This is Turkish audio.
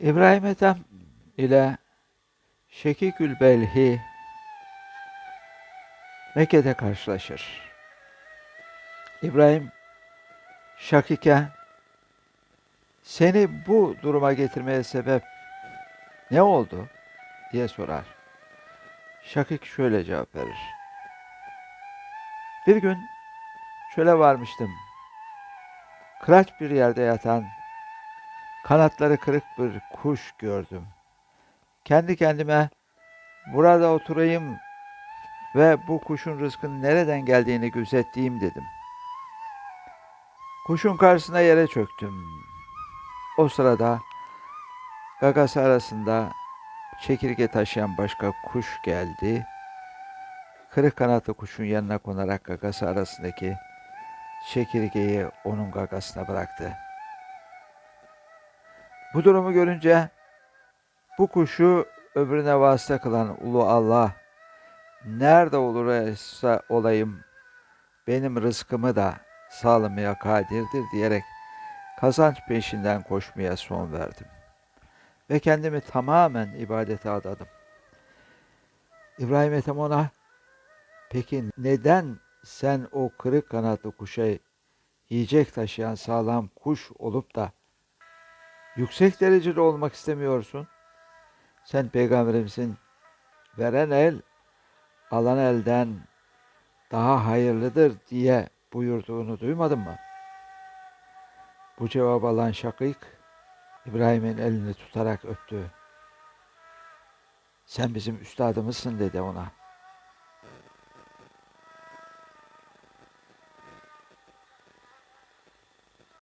İbrahim Ethem ile Şekikül Belhi Mekke'de karşılaşır. İbrahim Şakik'e seni bu duruma getirmeye sebep ne oldu diye sorar. Şakik şöyle cevap verir. Bir gün şöyle varmıştım. Kıraç bir yerde yatan kanatları kırık bir kuş gördüm. Kendi kendime burada oturayım ve bu kuşun rızkının nereden geldiğini gözetleyeyim dedim. Kuşun karşısına yere çöktüm. O sırada gagası arasında çekirge taşıyan başka kuş geldi. Kırık kanatlı kuşun yanına konarak gagası arasındaki çekirgeyi onun gagasına bıraktı. Bu durumu görünce bu kuşu öbürüne vasıta kılan ulu Allah nerede olursa olayım benim rızkımı da sağlamaya kadirdir diyerek kazanç peşinden koşmaya son verdim. Ve kendimi tamamen ibadete adadım. İbrahim Ethem ona peki neden sen o kırık kanatlı kuşa yiyecek taşıyan sağlam kuş olup da yüksek derecede olmak istemiyorsun? Sen peygamberimizin veren el alan elden daha hayırlıdır diye buyurduğunu duymadın mı? Bu cevabı alan Şakik İbrahim'in elini tutarak öptü. Sen bizim üstadımızsın dedi ona.